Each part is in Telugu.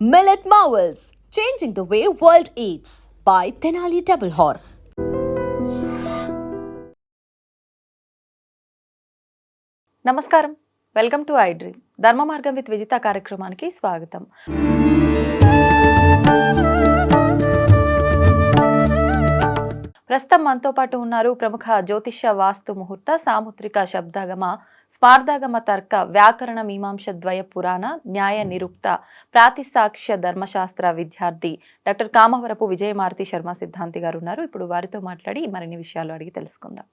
Millet Marvels, changing the way world eats by Tenali Double Horse. నమస్కారం వెల్కమ్ టు ఐడ్రీ ధర్మ మార్గం విత్ విజిత కార్యక్రమానికి స్వాగతం ప్రస్తుతం మనతో పాటు ఉన్నారు ప్రముఖ జ్యోతిష్య వాస్తు ముహూర్త సాముద్రిక శబ్దాగమ స్మార్దాగమ తర్క వ్యాకరణ మీమాంస ద్వయ పురాణ న్యాయ నిరుక్త ప్రాతిసాక్ష్య ధర్మశాస్త్ర విద్యార్థి డాక్టర్ కామవరపు విజయమారుతి శర్మ సిద్ధాంతి గారు ఉన్నారు. ఇప్పుడు వారితో మాట్లాడి మరిన్ని విషయాలు అడిగి తెలుసుకుందాం.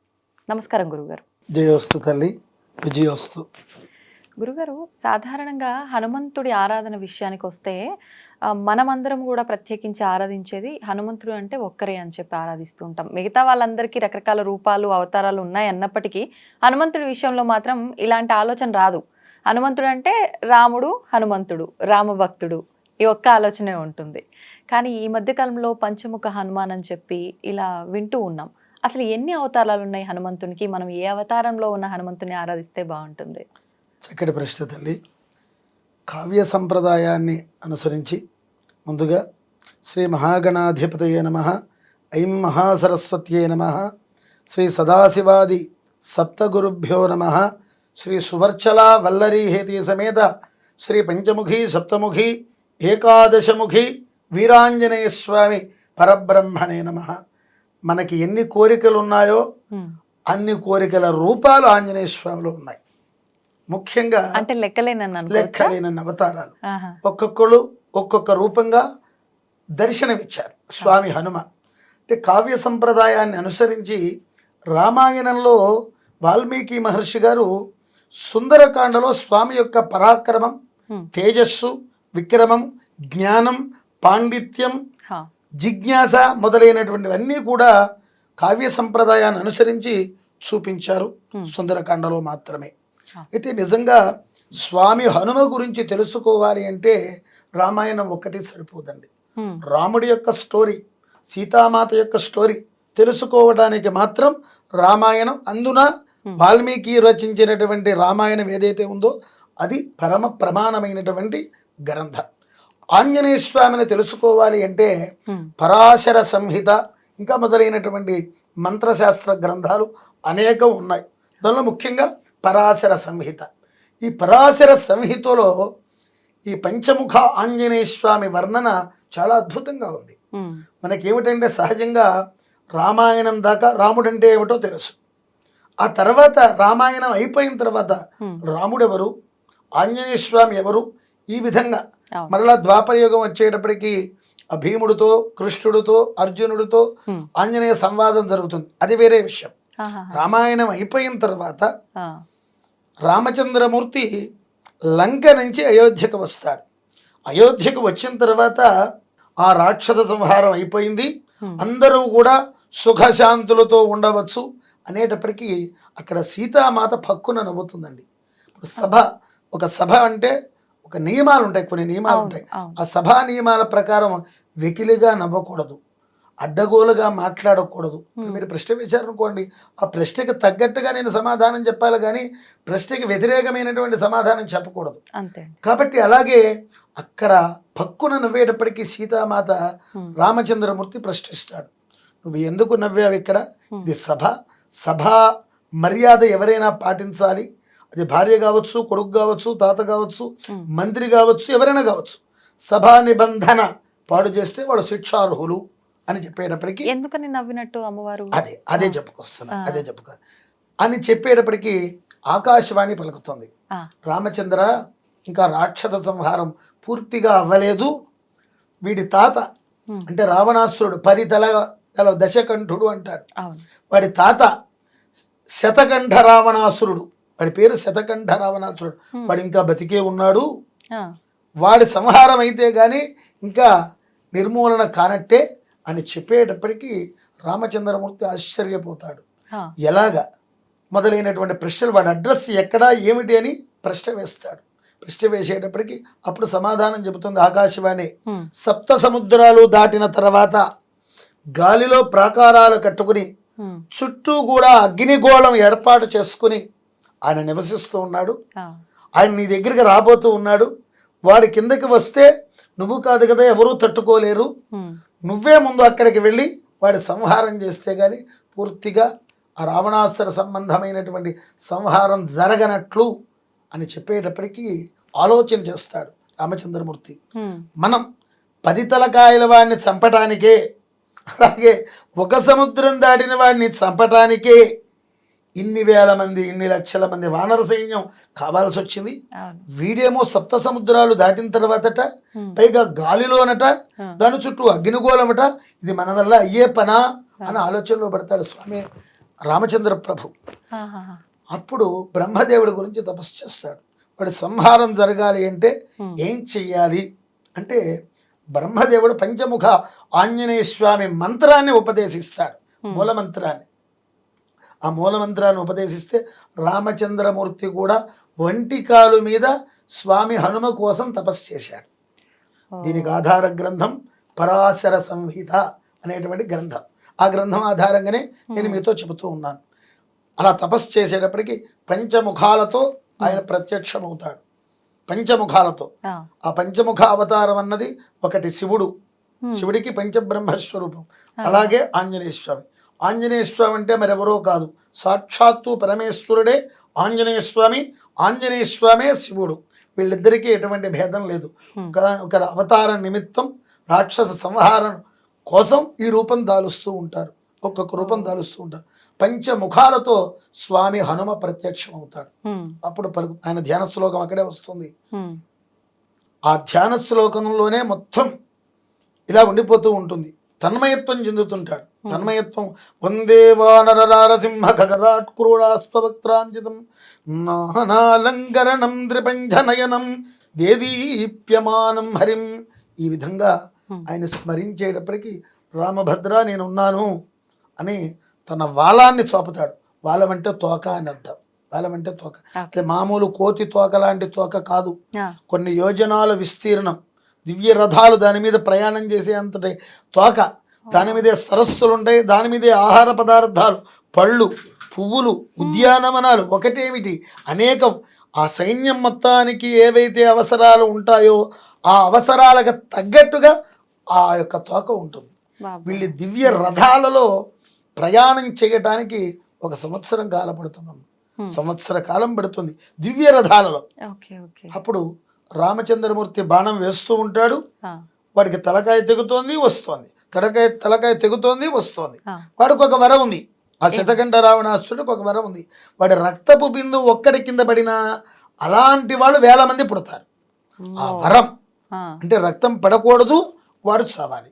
నమస్కారం గురుగారు. జయోస్తు తల్లి విజయోస్తు. గురుగారు సాధారణంగా హనుమంతుడి ఆరాధన విషయానికి వస్తే మనమందరం కూడా ప్రత్యేకించి ఆరాధించేది హనుమంతుడు అంటే ఒక్కరే అని చెప్పి ఆరాధిస్తూ ఉంటాం. మిగతా వాళ్ళందరికీ రకరకాల రూపాలు అవతారాలు ఉన్నాయి అన్నప్పటికీ హనుమంతుడి విషయంలో మాత్రం ఇలాంటి ఆలోచన రాదు. హనుమంతుడు అంటే రాముడు హనుమంతుడు రామభక్తుడు ఈ ఒక్క ఆలోచనే ఉంటుంది. కానీ ఈ మధ్యకాలంలో పంచముఖ హనుమాన్ అని చెప్పి ఇలా వింటూ ఉన్నాం. అసలు ఎన్ని అవతారాలు ఉన్నాయి హనుమంతునికి? మనం ఏ అవతారంలో ఉన్న హనుమంతుని ఆరాధిస్తే బాగుంటుంది? చక్కటి ప్రశ్న తల్లి. కావ్య సంప్రదాయాన్ని అనుసరించి ముందుగా శ్రీ మహాగణాధిపతయే నమ ఐం మహాసరస్వత్యే నమ శ్రీ సదాశివాది సప్తగురుభ్యో నమ శ్రీ సువర్చలా వల్లరీహేతి సమేత శ్రీ పంచముఖి సప్తముఖి ఏకాదశముఖి వీరాంజనేయ స్వామి పరబ్రహ్మణే నమ మనకి ఎన్ని కోరికలు ఉన్నాయో. అన్ని కోరికల రూపాలు ఆంజనేయ స్వామిలో ఉన్నాయి ముఖ్యంగా అంటే లెక్కలేనని అనుకోవచ్చా? లెక్కలేని అవతారాలు. ఒక్కొక్కళ్ళు ఒక్కొక్క రూపంగా దర్శనమిచ్చారు స్వామి హనుమ అంటే కావ్య సంప్రదాయాన్ని అనుసరించి రామాయణంలో వాల్మీకి మహర్షి గారు సుందరకాండలో స్వామి యొక్క పరాక్రమం. తేజస్సు విక్రమం జ్ఞానం పాండిత్యం. జిజ్ఞాస మొదలైనటువంటివన్నీ కూడా కావ్య సంప్రదాయాన్ని అనుసరించి చూపించారు. సుందరకాండలో మాత్రమే. అయితే నిజంగా స్వామి హనుమ గురించి తెలుసుకోవాలి అంటే రామాయణం ఒక్కటి సరిపోదండి. రాముడి యొక్క స్టోరీ సీతామాత యొక్క స్టోరీ తెలుసుకోవడానికి మాత్రం రామాయణం అందున. వాల్మీకి రచించినటువంటి రామాయణం ఏదైతే ఉందో అది పరమ ప్రమాణమైనటువంటి గ్రంథం ఆంజనేయ స్వామిని తెలుసుకోవాలి అంటే. పరాశర సంహిత ఇంకా మొదలైనటువంటి మంత్రశాస్త్ర గ్రంథాలు అనేకం ఉన్నాయి దానిలో ముఖ్యంగా పరాశర సంహిత ఈ పరాశర సంహితలో ఈ పంచముఖ ఆంజనేయ స్వామి వర్ణన చాలా అద్భుతంగా ఉంది. మనకేమిటంటే సహజంగా రామాయణం దాకా రాముడంటే ఏమిటో తెలుసు ఆ తర్వాత రామాయణం అయిపోయిన తర్వాత. రాముడు ఎవరు ఆంజనేయ స్వామి ఎవరు ఈ విధంగా. మరలా ద్వాపరయుగం వచ్చేటప్పటికి ఆ భీముడితో కృష్ణుడితో అర్జునుడితో. ఆంజనేయ సంవాదం జరుగుతుంది అది వేరే విషయం. రామాయణం అయిపోయిన తర్వాత. రామచంద్రమూర్తి లంక నుంచి అయోధ్యకు వస్తాడు. అయోధ్యకు వచ్చిన తర్వాత ఆ రాక్షస సంహారం అయిపోయింది. అందరూ కూడా సుఖశాంతులతో ఉండవచ్చు అనేటప్పటికీ అక్కడ సీతామాత పక్కున నవ్వుతుందండి. ఇప్పుడు సభ ఒక సభ అంటే ఒక నియమాలు ఉంటాయి కొన్ని నియమాలు ఉంటాయి. ఆ సభా నియమాల ప్రకారం వెకిలిగా నవ్వకూడదు. అడ్డగోలుగా మాట్లాడకూడదు. మీరు ప్రశ్న వేశారనుకోండి ఆ ప్రశ్నకు తగ్గట్టుగా నేను సమాధానం చెప్పాలి కానీ ప్రశ్నకి వ్యతిరేకమైనటువంటి సమాధానం చెప్పకూడదు. కాబట్టి అలాగే అక్కడ పక్కున నవ్వేటప్పటికీ సీతామాత. రామచంద్రమూర్తి ప్రశ్నిస్తాడు. నువ్వు ఎందుకు నవ్వావు ఇక్కడ? ఇది సభ. సభ మర్యాద ఎవరైనా పాటించాలి. అది భార్య కావచ్చు కొడుకు కావచ్చు తాత కావచ్చు. మంత్రి కావచ్చు ఎవరైనా కావచ్చు. సభా నిబంధన పాడు చేస్తే వాళ్ళు శిక్షార్హులు. అని చెప్పేటప్పటికి ఎందుకని నవ్వినట్టు అమ్మవారు? అదే అదే చెప్పుకొస్తున్నా. అదే చెప్పుకో. అని చెప్పేటప్పటికి ఆకాశవాణి పలుకుతుంది. రామచంద్ర ఇంకా రాక్షస సంహారం పూర్తిగా అవ్వలేదు. వీడి తాత. అంటే రావణాసురుడు పది తల గల దశకంఠుడు అంటాడు. అవును. వాడి తాత శతకంఠ రావణాసురుడు. వాడి పేరు శతకంఠ రావణాసురుడు. వాడు ఇంకా బతికే ఉన్నాడు. వాడి సంహారం అయితే కానీ ఇంకా నిర్మూలన కానట్టే. అని చెప్పేటప్పటికీ రామచంద్రమూర్తి ఆశ్చర్యపోతాడు. ఎలాగా మొదలైనటువంటి ప్రశ్నలు వాడి అడ్రస్ ఎక్కడా ఏమిటి అని ప్రశ్న వేస్తాడు ప్రశ్న వేసేటప్పటికి అప్పుడు సమాధానం చెబుతుంది ఆకాశవాణి. సప్త సముద్రాలు దాటిన తర్వాత గాలిలో ప్రాకారాలు కట్టుకుని. చుట్టూ కూడా అగ్నిగోళం ఏర్పాటు చేసుకుని ఆయన నివసిస్తూ ఉన్నాడు. ఆయన నీ దగ్గరికి రాబోతూ ఉన్నాడు వాడి కిందకి వస్తే నువ్వు కాదు కదా ఎవరూ తట్టుకోలేరు. నువ్వే ముందు అక్కడికి వెళ్ళి వాడి సంహారం చేస్తే కానీ పూర్తిగా ఆ రావణాసుర సంబంధమైనటువంటి సంహారం జరగనట్లు అని చెప్పేటప్పటికీ ఆలోచన చేస్తాడు రామచంద్రమూర్తి. మనం పది తలకాయల వాడిని చంపటానికే అలాగే ఒక సముద్రం దాటిన వాడిని చంపటానికే ఇన్ని వేల మంది ఇన్ని లక్షల మంది వానర సైన్యం కావాల్సి వచ్చింది వీడేమో సప్త సముద్రాలు దాటిన తర్వాతట. పైగా గాలిలోనట. దాని చుట్టూ అగ్నిగోళమట ఇది మన వల్ల అయ్యే పనా అని ఆలోచనలో పడతాడు స్వామి రామచంద్ర ప్రభు. అప్పుడు బ్రహ్మదేవుడి గురించి తపస్సు చేస్తాడు వాడి సంహారం జరగాలి అంటే. ఏం చెయ్యాలి అంటే బ్రహ్మదేవుడు పంచముఖ ఆంజనేయ స్వామి మంత్రాన్ని ఉపదేశిస్తాడు. మూల మంత్రాన్ని ఆ మూల మంత్రాన్ని ఉపదేశిస్తే రామచంద్రమూర్తి కూడా వంటి కాలు మీద స్వామి హనుమ కోసం తపస్సు చేశాడు. దీనికి ఆధార గ్రంథం పరాశర సంహిత అనేటువంటి గ్రంథం. ఆ గ్రంథం ఆధారంగానే నేను మీతో చెబుతూ ఉన్నాను. అలా తపస్సు చేసేటప్పటికి పంచముఖాలతో ఆయన ప్రత్యక్షమవుతాడు. పంచముఖాలతో. ఆ. పంచముఖ అవతారం అన్నది ఒకటి శివుడు. శివుడికి పంచబ్రహ్మస్వరూపం. అలాగే ఆంజనేయ స్వామి ఆంజనేయ స్వామి అంటే మరెవరో కాదు. సాక్షాత్తు పరమేశ్వరుడే ఆంజనేయ స్వామి ఆంజనేయ స్వామే శివుడు. వీళ్ళిద్దరికీ ఎటువంటి భేదం లేదు. ఒక అవతార నిమిత్తం రాక్షస సంహారం కోసం ఈ రూపం దాలుస్తూ ఉంటారు. ఒక్కొక్క రూపం దాలుస్తూ ఉంటారు. పంచముఖాలతో స్వామి హనుమ ప్రత్యక్షం అవుతాడు. అప్పుడు ఆయన ధ్యాన శ్లోకం అక్కడే వస్తుంది. ఆ ధ్యాన శ్లోకంలోనే మొత్తం ఇలా ఉండిపోతూ ఉంటుంది. తన్మయత్వం చెందుతుంటాడు. తన్మయత్వం. వందే వానరరారసింహ గగరాట్ క్రూడాస్వక్త్రాంజితం నానాలంకరణం త్రిపంచనయనం దేదీప్యమానం హరిం. ఈ విధంగా. ఆయన స్మరించేటప్పటికి రామభద్ర నేనున్నాను అని తన వాలాన్ని చూపుతాడు. వాలం అంటే తోక అని అర్థం. వాలం అంటే తోక. అది మామూలు కోతి తోక లాంటి తోక కాదు. కొన్ని యోజనాల విస్తీర్ణం దివ్య రథాలు దాని మీద ప్రయాణం చేసే అంతటి తోక. దాని మీదే సరస్సులు ఉంటాయి దాని మీదే ఆహార పదార్థాలు పళ్ళు పువ్వులు ఉద్యానవనాలు. ఒకటేమిటి? అనేకం. ఆ సైన్యం మొత్తానికి ఏవైతే అవసరాలు ఉంటాయో ఆ అవసరాలకు తగ్గట్టుగా ఆ యొక్క తోక ఉంటుంది. వీళ్ళు దివ్య రథాలలో ప్రయాణం చేయటానికి ఒక సంవత్సరం కాలం పడుతుందమ్మ Hmm. సంవత్సర కాలం పడుతుంది దివ్య రథాలలో. అప్పుడు రామచంద్రమూర్తి బాణం వేస్తూ ఉంటాడు. వాడికి తలకాయ తెగుతోంది వస్తోంది. తలకాయ తలకాయ తెగుతోంది వస్తోంది. వాడికి ఒక వరం ఉంది. ఆ శతకంఠ రావణాసుడికి ఒక వరం ఉంది. వాడి రక్తపు బిందు ఒక్కడి కింద పడినా అలాంటి వాళ్ళు వేల మంది పుడతారు. ఆ. వరం. అంటే రక్తం పడకూడదు వాడు చావాలి.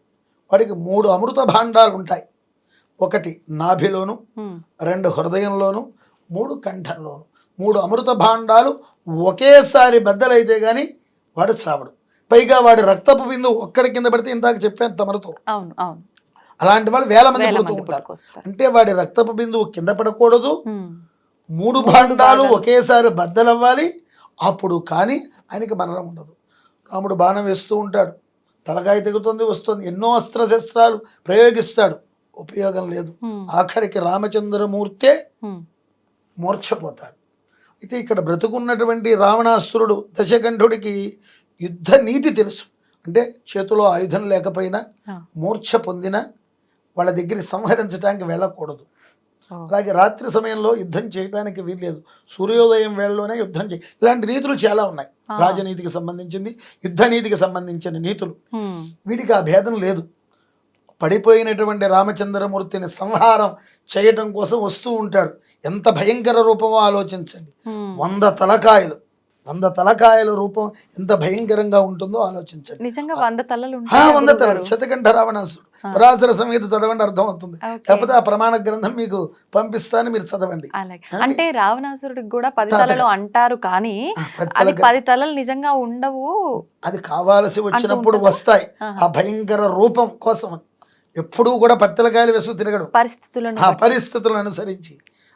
వాడికి మూడు అమృత భాండాలు ఉంటాయి. ఒకటి నాభిలోను. రెండు హృదయంలోను మూడు కంఠంలోను. మూడు అమృత భాండాలు ఒకేసారి బద్దలైతే గాని వాడు చావడు. పైగా వాడి రక్తపు బిందు ఒక్కడి కింద పడితే ఇందాక చెప్పాను తమరుతో. అవును అవును. అలాంటి వాళ్ళు వేల మంది పుడుతూ ఉంటారు. అంటే వాడి రక్తపు బిందువు కింద పడకూడదు. మూడు భాండాలు ఒకేసారి బద్దలవ్వాలి. అప్పుడు కానీ ఆయనకి మరణం ఉండదు. రాముడు బాణం వేస్తూ ఉంటాడు. తలకాయ తెగుతుంది వస్తుంది. ఎన్నో అస్త్రశస్త్రాలు ప్రయోగిస్తాడు. ఉపయోగం లేదు. ఆఖరికి రామచంద్రమూర్తే. మూర్ఛపోతాడు. అయితే ఇక్కడ బ్రతుకున్నటువంటి రావణాసురుడు దశకంఠుడికి యుద్ధ నీతి తెలుసు అంటే చేతిలో ఆయుధం లేకపోయినా. మూర్ఛ పొందిన వాళ్ళ దగ్గర సంహరించడానికి వెళ్ళకూడదు. అలాగే రాత్రి సమయంలో యుద్ధం చేయడానికి వీల్లేదు సూర్యోదయం వేళలోనే యుద్ధం చేయ ఇలాంటి నీతులు చాలా ఉన్నాయి. రాజనీతికి సంబంధించింది యుద్ధ నీతికి సంబంధించిన నీతులు. వీడికి ఆ భేదం లేదు పడిపోయినటువంటి రామచంద్రమూర్తిని సంహారం చేయటం కోసం వస్తూ ఉంటాడు ఎంత భయంకర రూపమో ఆలోచించండి. వంద తలకాయలు వంద తలకాయల రూపం ఎంత భయంకరంగా ఉంటుందో ఆలోచించండి నిజంగా వంద తలలు వంద తలలు? శతకంఠ రావణాసుడు పరాశర సంహిత చదవండి అర్థం అవుతుంది. లేకపోతే ఆ ప్రమాణ గ్రంథం మీకు పంపిస్తాను మీరు చదవండి అంటే రావణాసురుడికి కూడా పది. తలలు అంటారు కానీ అది పది తలలు నిజంగా ఉండవు అది కావాల్సి వచ్చినప్పుడు? వస్తాయి. ఆ భయంకర రూపం కోసం. ఎప్పుడూ కూడా పత్తలకాయలు వేసు తిరగడు పరిస్థితులను. పరిస్థితులను అనుసరించి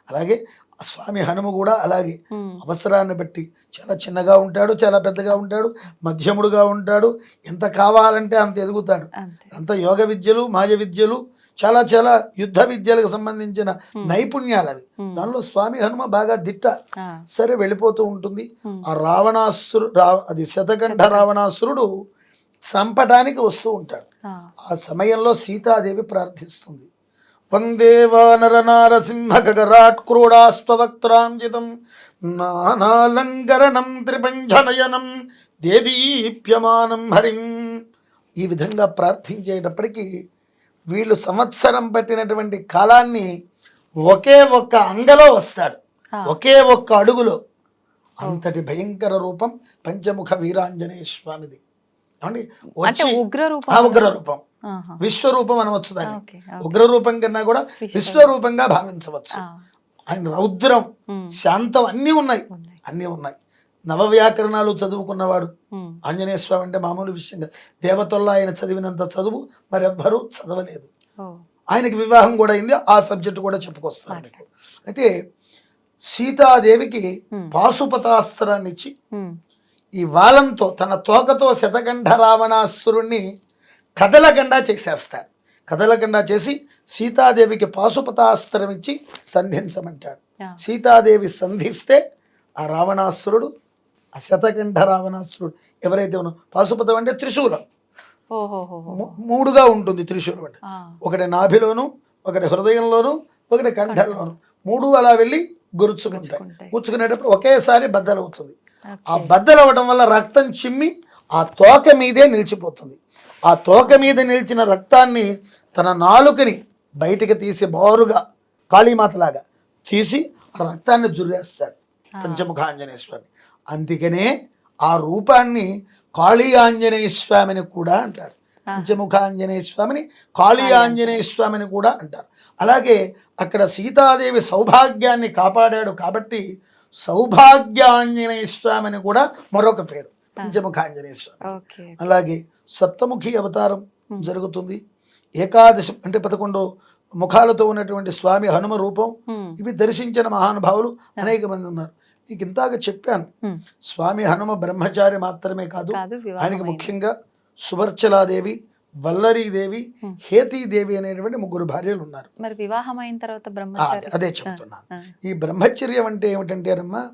అలాగే స్వామి హనుమ కూడా అలాగే. అవసరాన్ని బట్టి చాలా చిన్నగా ఉంటాడు చాలా పెద్దగా ఉంటాడు మధ్యముడుగా ఉంటాడు ఎంత కావాలంటే అంత ఎదుగుతాడు. అంతే. యోగ విద్యలు మాయ విద్యలు చాలా చాలా యుద్ధ విద్యలకు సంబంధించిన నైపుణ్యాలు అవి. దానిలో స్వామి హనుమ బాగా దిట్ట ఆ. సరే వెళ్ళిపోతూ ఉంటుంది. ఆ రావణాసురు అది శతకంఠ రావణాసురుడు చంపడానికి వస్తూ ఉంటాడు. ఆ, ఆ సమయంలో సీతాదేవి ప్రార్థిస్తుంది. వందే వానర నారసింహ గగరాట్ క్రోడాస్వక్త్రాంజితం నానాలంకరణం త్రిపంచనయనం దేదీప్యమానం హరిం. ఈ విధంగా ప్రార్థించేటప్పటికీ వీళ్ళు సంవత్సరం పట్టినటువంటి కాలాన్ని ఒకే ఒక్క అంగలో వస్తాడు. ఒకే ఒక్క అడుగులో. అంతటి భయంకర రూపం పంచముఖ వీరాంజనేయ స్వామిది. ఏమండి? ఉగ్ర రూపం. విశ్వరూపం అనవచ్చు దాన్ని ఓకే, ఓకే. ఉగ్ర రూపం కన్నా కూడా విశ్వరూపంగా భావించవచ్చు. ఆయన రౌద్రం శాంతం అన్నీ ఉన్నాయి. అన్నీ ఉన్నాయి. నవవ్యాకరణాలు చదువుకున్నవాడు ఉమ్, ఆంజనేయ స్వామి అంటే మామూలు విషయంగా దేవతల్లో ఆయన చదివినంత చదువు మరెవ్వరూ చదవలేదు. ఆయనకి వివాహం కూడా అయింది. ఆ సబ్జెక్టు కూడా చెప్పుకొస్తాను మీకు. అయితే సీతాదేవికి. పాశుపతాస్త్రాన్ని ఇచ్చి ఈ వాలంతో తన తోకతో శతకంఠ రావణాసురుణ్ణి కదలగండా చేసేస్తాడు. కదలగండా చేసి సీతాదేవికి పాశుపతాస్త్రం ఇచ్చి సంధించమంటాడు. సీతాదేవి సంధిస్తే ఆ రావణాసురుడు ఆ శతకంఠ రావణాసురుడు ఎవరైతే ఉన్నారో పాశుపతం అంటే త్రిశూలం. మూడుగా ఉంటుంది త్రిశూలం అంటే. ఒకటి నాభిలోను ఒకటి హృదయంలోను ఒకటి కంఠంలోను. మూడు అలా వెళ్ళి గురుచుకుంటాయి. గుచ్చుకుంటాయి. గుచ్చుకునేటప్పుడు ఒకేసారి బద్దలవుతుంది. ఆ. బద్దలవ్వడం వల్ల రక్తం చిమ్మి ఆ తోక మీదే నిలిచిపోతుంది. ఆ తోక మీద నిలిచిన రక్తాన్ని తన నాలుకని బయటికి తీసి బారుగా కాళీమాతలాగా తీసి ఆ రక్తాన్ని జుర్రేస్తాడు పంచముఖ ఆంజనేయ స్వామి అందుకనే ఆ రూపాన్ని కాళీ ఆంజనేయ స్వామిని కూడా అంటారు. పంచముఖ ఆంజనేయ స్వామిని కాళీ ఆంజనేయ స్వామిని కూడా అంటారు. అలాగే అక్కడ సీతాదేవి సౌభాగ్యాన్ని కాపాడాడు కాబట్టి సౌభాగ్య ఆంజనేయ స్వామిని కూడా మరొక పేరు. పంచముఖ ఆంజనేయ స్వామి అలాగే సప్తముఖి అవతారం జరుగుతుంది. ఏకాదశి అంటే పదకొండు ముఖాలతో ఉన్నటువంటి స్వామి హనుమ రూపం. ఇవి దర్శించిన మహానుభావులు అనేక మంది ఉన్నారు. నీకు ఇంతాక చెప్పాను. స్వామి హనుమ బ్రహ్మచారి మాత్రమే కాదు ఆయనకి ముఖ్యంగా సువర్చలాదేవి వల్లరీదేవి. హేతీదేవి అనేటువంటి ముగ్గురు భార్యలు ఉన్నారు. మరి వివాహం అయిన తర్వాత అదే- చెప్తున్నాను. ఈ బ్రహ్మచర్యం అంటే ఏమిటంటేనమ్మా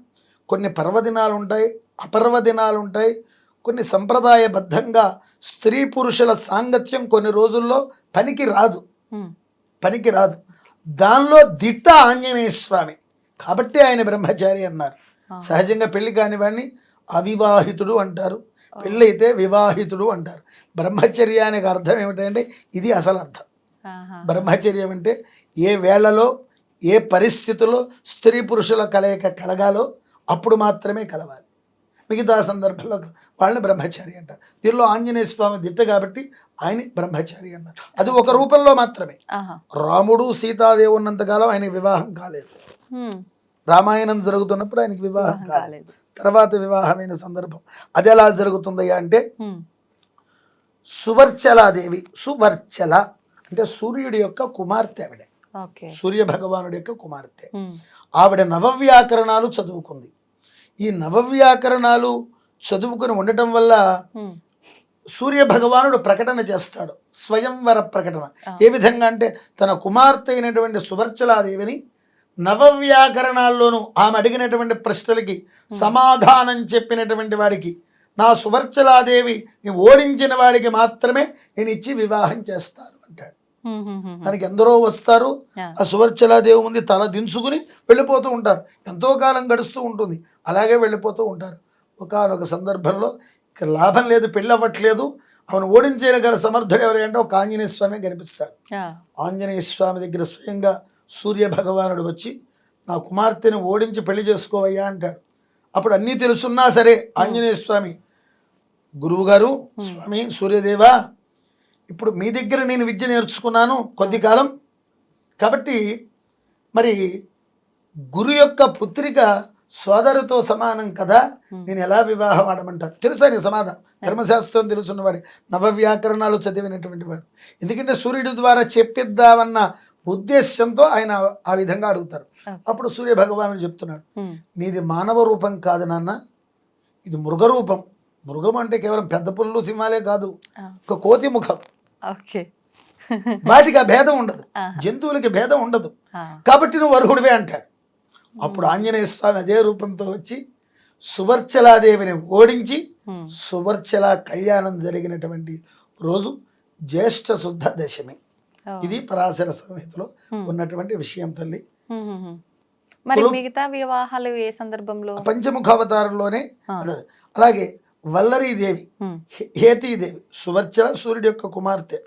కొన్ని పర్వదినాలు ఉంటాయి అపర్వదినాలు ఉంటాయి కొన్ని సంప్రదాయబద్ధంగా స్త్రీ పురుషుల సాంగత్యం కొన్ని రోజుల్లో పనికి రాదు. పనికి రాదు. దానిలో దిట్ట ఆంజనేయ స్వామి. కాబట్టి ఆయన బ్రహ్మచారి అన్నారు. సహజంగా పెళ్ళి కాని వాడిని అవివాహితుడు అంటారు. పెళ్ళి అయితే వివాహితుడు అంటారు. బ్రహ్మచర్యానికి అర్థం ఏమిటంటే ఇది అసలు అర్థం. బ్రహ్మచర్యం అంటే ఏ వేళలో ఏ పరిస్థితుల్లో స్త్రీ పురుషుల కలయిక కలగాలో అప్పుడు మాత్రమే కలవాలి. మిగతా సందర్భంలో వాళ్ళని బ్రహ్మచారి అంటారు. దీనిలో ఆంజనేయ స్వామి దిట్ట కాబట్టి ఆయన బ్రహ్మచారి అన్నారు. అది ఒక రూపంలో మాత్రమే. రాముడు సీతాదేవి ఉన్నంతకాలం ఆయనకి వివాహం కాలేదు. రామాయణం జరుగుతున్నప్పుడు ఆయనకి వివాహం కాలేదు. తర్వాత వివాహమైన సందర్భం. అది ఎలా జరుగుతుందయ్యా అంటే సువర్చలాదేవి సువర్చల అంటే సూర్యుడి యొక్క కుమార్తె ఆవిడ. సూర్య భగవానుడి యొక్క కుమార్తె. ఆవిడ నవవ్యాకరణాలు చదువుకుంది. ఈ నవవ్యాకరణాలు చదువుకుని ఉండటం వల్ల సూర్య భగవానుడు ప్రకటన చేస్తాడు స్వయంవర ప్రకటన. ఏ విధంగా అంటే తన కుమార్తె అయినటువంటి సువర్చలాదేవిని నవవ్యాకరణాల్లోనూ ఆమె అడిగినటువంటి ప్రశ్నలకి సమాధానం చెప్పినటువంటి వాడికి నా సువర్చలాదేవి ఓడించిన వాడికి మాత్రమే నేను ఇచ్చి వివాహం చేస్తాను అంటాడు. తనకి ఎందరో వస్తారు ఆ. సువర్చలాదేవి ముందు తల దించుకుని వెళ్ళిపోతూ ఉంటారు. ఎంతో కాలం గడుస్తూ ఉంటుంది. అలాగే వెళ్ళిపోతూ ఉంటారు. ఒకానొక సందర్భంలో ఇక లాభం లేదు పెళ్ళి అవ్వట్లేదు. ఆమెను ఓడించేయగల సమర్థుడు ఎవరంటే ఒక ఆంజనేయ స్వామి కనిపిస్తాడు. ఆంజనేయ స్వామి దగ్గర స్వయంగా సూర్య భగవానుడు వచ్చి నా కుమార్తెను ఓడించి పెళ్ళి చేసుకోవయ్యా అంటాడు. అప్పుడు అన్నీ తెలుసున్నా సరే ఆంజనేయ స్వామి. గురువుగారు స్వామి సూర్యదేవా ఇప్పుడు మీ దగ్గర నేను విద్య నేర్చుకున్నాను కొద్ది కాలం. కాబట్టి మరి గురు యొక్క పుత్రిక సోదరుతో సమానం కదా? నేను ఎలా వివాహం ఆడమంటారు తెలుసా నీ సమాధానం? ధర్మశాస్త్రం తెలుసున్నవాడు నవవ్యాకరణాలు చదివినటువంటి వాడు. ఎందుకంటే సూర్యుడి ద్వారా చెప్పిద్దామన్న ఉద్దేశంతో ఆయన ఆ విధంగా అడుగుతారు. అప్పుడు సూర్య భగవానుడు చెప్తున్నాడు నీది మానవ రూపం కాదు నాన్న. ఇది మృగరూపం మృగం అంటే కేవలం పెద్ద పుల్లు సింహాలే కాదు. ఒక కోతి ముఖం. ఓకే వాటికి ఆ భేదం ఉండదు. జంతువులకి భేదం ఉండదు కాబట్టి నువ్వు అర్హుడివే అంటాడు అప్పుడు ఆంజనేయ స్వామి అదే రూపంతో వచ్చి సువర్చలాదేవిని ఓడించి సువర్చల కళ్యాణం జరిగినటువంటి రోజు జ్యేష్ఠ శుద్ధ దశమి. ఇది పరాశర సంహితలో. ఉన్నటువంటి విషయం తల్లి. మరి మిగతా వివాహాలు ఏ సందర్భంలో పంచముఖ అవతారంలోనే. అలాగే వల్లరీదేవి హేతీదేవి సువర్చల సూర్యుడి యొక్క కుమార్తె.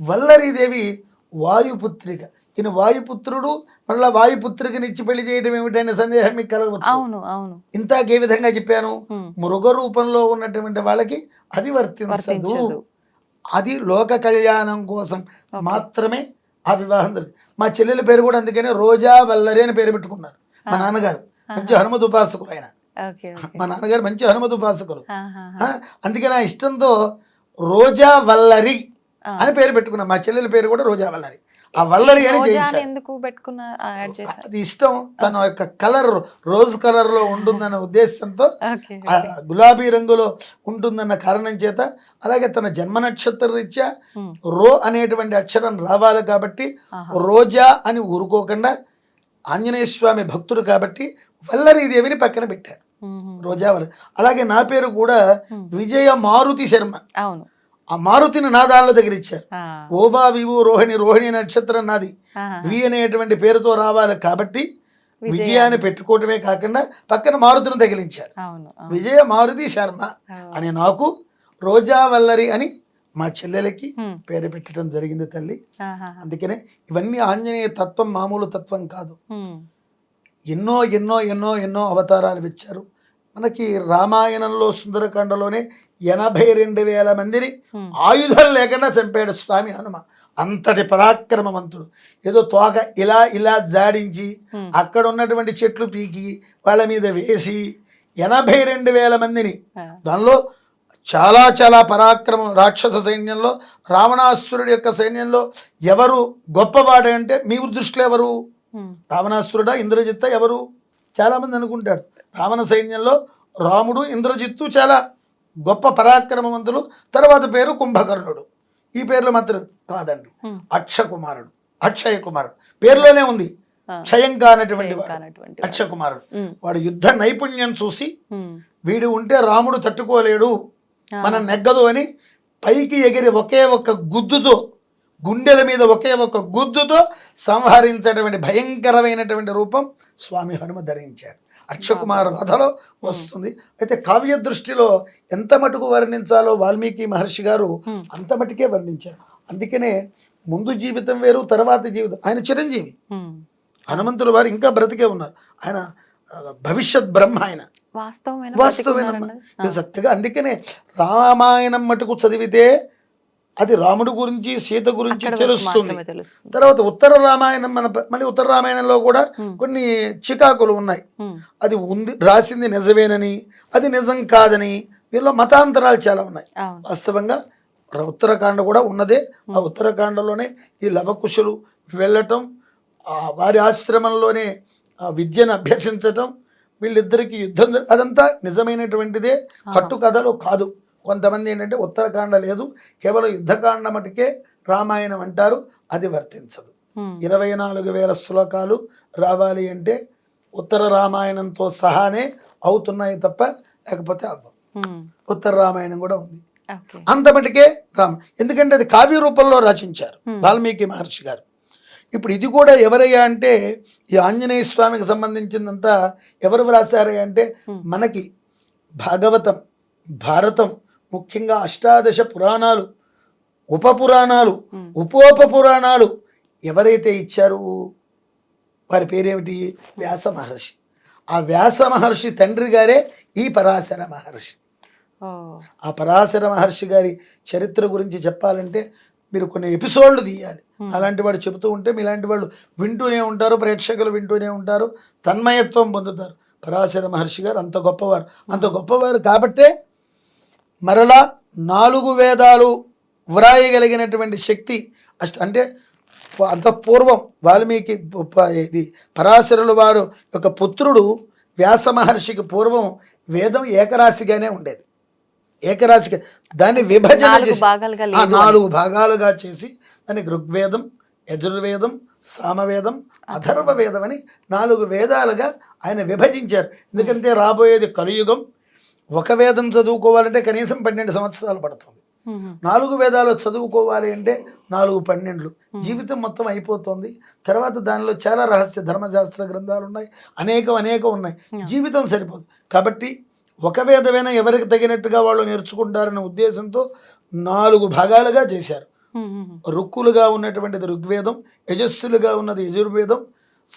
వల్లరీదేవి వాయుపుత్రిక. ఈయన వాయుపుత్రుడు మళ్ళా వాయుపుత్రికనిచ్చి పెళ్ళి చేయడం ఏమిటనే సందేహం మీకు కలగవచ్చు. అవును అవును. ఇంతాక ఏ విధంగా చెప్పాను? మృగ రూపంలో ఉన్నటువంటి వాళ్ళకి అది వర్తించదు. అది లోక కళ్యాణం కోసం మాత్రమే ఆ వివాహం జరిగింది మా చెల్లెల పేరు కూడా అందుకనే రోజా వల్లరి అని పేరు పెట్టుకున్నారు. మా నాన్నగారు. మంచి హనుమతి ఉపాసకులు ఆయన. మా నాన్నగారు మంచి హనుమతి ఉపాసకులు. అందుకే నా ఇష్టంతో రోజా వల్లరి. అని పేరు పెట్టుకున్నా. మా చెల్లెల పేరు కూడా రోజా వల్లరి. ఆ వల్లరి అని అది ఇష్టం. తన యొక్క కలర్ రోజ్ కలర్లో ఉంటుందన్న ఉద్దేశంతో గులాబీ రంగులో ఉంటుందన్న కారణం చేత అలాగే తన జన్మ నక్షత్ర రీత్యా రో అనేటువంటి అక్షరం రావాలి కాబట్టి. రోజా అని ఊరుకోకుండా ఆంజనేయ స్వామి భక్తుడు కాబట్టి వల్లరీదేవిని పక్కన పెట్టారు ఉమ్, ఉమ్, రోజా వల్ల అలాగే నా పేరు కూడా. విజయ మారుతి శర్మ. అవును. ఆ మారుతిని నా దానిలో దగ్గర ఇచ్చారు. ఓబా వివు రోహిణి రోహిణి నక్షత్రం నాది. వి అనేటువంటి పేరుతో రావాలి కాబట్టి విజయ. విజయాన్ని పెట్టుకోవటమే కాకుండా పక్కన మారుతిని తగిలించారు. విజయ మారుతి శర్మ అని నాకు రోజా వల్లరి అని మా చెల్లెలకి పేరు పెట్టడం జరిగింది తల్లి. అందుకనే ఇవన్నీ ఆంజనేయ తత్వం మామూలు తత్వం కాదు. ఎన్నో ఎన్నో ఎన్నో ఎన్నో అవతారాలు ఇచ్చారు మనకి రామాయణంలో సుందరకాండలోనే ఎనభై రెండు వేల మందిని ఉమ్, ఆయుధాలు లేకుండా చంపాడు స్వామి హనుమ. అంతటి పరాక్రమవంతుడు. ఏదో తోక ఇలా ఇలా జాడించి. అక్కడ ఉన్నటువంటి చెట్లు పీకి వాళ్ళ మీద వేసి ఎనభై రెండు వేల మందిని దానిలో చాలా చాలా పరాక్రమం. రాక్షస సైన్యంలో రావణాసురుడి యొక్క సైన్యంలో ఎవరు గొప్పవాడు అంటే మీ దృష్టిలో ఎవరు? రావణాసురుడా ఇంద్రజిత్త ఎవరు? చాలామంది అనుకుంటాడు రావణ సైన్యంలో రాముడు ఇంద్రజిత్తు చాలా గొప్ప పరాక్రమవంతులు. తర్వాత పేరు కుంభకర్ణుడు. ఈ పేర్లు మాత్రం కాదండి. అక్షకుమారుడు. అక్షయ కుమారుడు పేరులోనే ఉంది. క్షయం కానటువంటి అక్షయ కుమారుడు వాడు. యుద్ధ నైపుణ్యం చూసి వీడు ఉంటే రాముడు తట్టుకోలేడు. మనం నెగ్గదు అని పైకి ఎగిరి ఒకే ఒక్క గుద్దుతో గుండెల మీద ఒకే ఒక్క గుద్దుతో సంహరించేటువంటి భయంకరమైనటువంటి రూపం స్వామి హనుమ ధరించాడు. అక్షకుమార వధలో వస్తుంది. అయితే కావ్య దృష్టిలో ఎంత మటుకు వర్ణించాలో వాల్మీకి మహర్షి గారు. అంత మటుకే వర్ణించారు. అందుకనే ముందు జీవితం వేరు తర్వాత జీవితం ఆయన చిరంజీవి. హనుమంతుల వారు ఇంకా బ్రతికే ఉన్నారు. ఆయన భవిష్యత్ బ్రహ్మ ఆయన. వాస్తవమైన? ఇది చక్కగా అందుకనే రామాయణం మటుకు చదివితే అది రాముడు గురించి సీత గురించి తెలుస్తుంది. తర్వాత ఉత్తర రామాయణం మన మళ్ళీ ఉత్తర రామాయణంలో కూడా. కొన్ని చికాకులు ఉన్నాయి. అది ఉంది రాసింది నిజమేనని అది నిజం కాదని దీనిలో మతాంతరాలు చాలా ఉన్నాయి. వాస్తవంగా ఉత్తరాఖండ కూడా ఉన్నదే. ఆ ఉత్తరాఖండలోనే ఈ లవకుశులు వెళ్ళటం వారి ఆశ్రమంలోనే ఆ విద్యను అభ్యసించటం వీళ్ళిద్దరికి యుద్ధం అదంతా నిజమైనటువంటిదే. కట్టు కథలు కాదు. కొంతమంది ఏంటంటే ఉత్తరాఖండ లేదు కేవలం యుద్ధకాండ మటుకే రామాయణం అంటారు అది వర్తించదు. ఇరవై నాలుగు వేల శ్లోకాలు రావాలి అంటే ఉత్తర రామాయణంతో సహానే అవుతున్నాయి తప్ప లేకపోతే అవ్వవు. ఉమ్, ఉత్తర రామాయణం కూడా ఉంది. అంత మటుకే రామ ఎందుకంటే అది కావ్య రూపంలో రచించారు వాల్మీకి మహర్షి గారు. ఇప్పుడు ఇది కూడా ఎవరయ్యా అంటే ఈ ఆంజనేయ స్వామికి సంబంధించిందంతా ఎవరు వ్రాసారయ్యా అంటే మనకి భాగవతం భారతం ముఖ్యంగా అష్టాదశ పురాణాలు ఉప పురాణాలు. ఉపోప పురాణాలు ఎవరైతే ఇచ్చారు వారి పేరేమిటి? వ్యాస మహర్షి. ఆ వ్యాస మహర్షి తండ్రి గారే ఈ పరాశర మహర్షి. ఆ పరాశర మహర్షి గారి చరిత్ర గురించి చెప్పాలంటే మీరు కొన్ని ఎపిసోడ్లు తీయాలి. అలాంటి వాడు చెబుతూ ఉంటే మీలాంటి వాళ్ళు వింటూనే ఉంటారు ప్రేక్షకులు వింటూనే ఉంటారు తన్మయత్వం పొందుతారు. పరాశర మహర్షి గారు అంత గొప్పవారు. అంత గొప్పవారు కాబట్టే మరలా నాలుగు వేదాలు వ్రాయగలిగినటువంటి శక్తి అష్ట అంటే అంత పూర్వం వాల్మీకి ఇది పరాశరుల వారు యొక్క పుత్రుడు వ్యాస మహర్షికి పూర్వం వేదం ఏకరాశిగానే ఉండేది. ఏకరాశిగా దాన్ని విభజన నాలుగు చేసి నాలుగు భాగాలుగా చేసి దానికి ఋగ్వేదం యజుర్వేదం సామవేదం అథర్వ వేదం అని నాలుగు వేదాలుగా ఆయన విభజించారు. ఎందుకంటే రాబోయేది కలియుగం ఒక వేదం చదువుకోవాలంటే కనీసం పన్నెండు సంవత్సరాలు పడుతుంది. నాలుగు వేదాలు చదువుకోవాలి అంటే నాలుగు పన్నెండులు. జీవితం మొత్తం అయిపోతుంది. తర్వాత దానిలో చాలా రహస్య ధర్మశాస్త్ర గ్రంథాలు ఉన్నాయి. అనేకం అనేకం ఉన్నాయి. జీవితం సరిపోదు. కాబట్టి ఒక వేదమైనా ఎవరికి తగినట్టుగా వాళ్ళు నేర్చుకుంటారనే ఉద్దేశంతో నాలుగు భాగాలుగా చేశారు. రుక్కులుగా ఉన్నటువంటిది ఋగ్వేదం యజస్సులుగా ఉన్నది యజుర్వేదం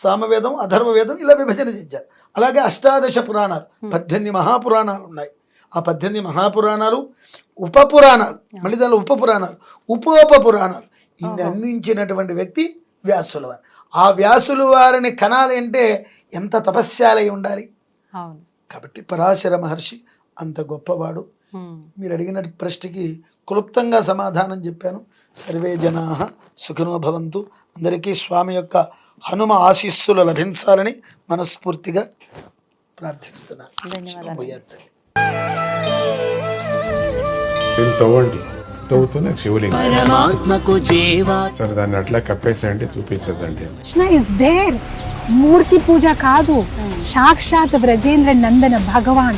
సామవేదం అధర్వవేదం ఇలా విభజన చేశారు అలాగే అష్టాదశ పురాణాలు పద్దెనిమిది మహాపురాణాలు ఉన్నాయి. ఆ పద్దెనిమిది మహాపురాణాలు ఉపపురాణాలు మళ్ళీ దానిలో ఉపపురాణాలు ఉపోప పురాణాలు ఇన్ని అందించినటువంటి వ్యక్తి వ్యాసుల వారు. ఆ వ్యాసుల వారిని కనాలి అంటే ఎంత తపస్యాలై ఉండాలి? కాబట్టి పరాశర మహర్షి అంత గొప్పవాడు. మీరు అడిగిన ప్రశ్నకి క్లుప్తంగా సమాధానం చెప్పాను. సర్వే జనా సుఖినో భవంతు. అందరికీ స్వామి యొక్క హనుమ ఆశీస్సులు లభించాలని మనస్ఫూర్తిగా ప్రార్థిస్తున్నాను. తవ్వండి. తవ్వుతూనే శివలింగం. సరే దాన్ని అట్లా కప్పేసేయండి చూపించదండి కృష్ణ ఇస్ దేర్ మూర్తి పూజ కాదు. సాక్షాత్ బ్రజేంద్ర నందన భగవాన్.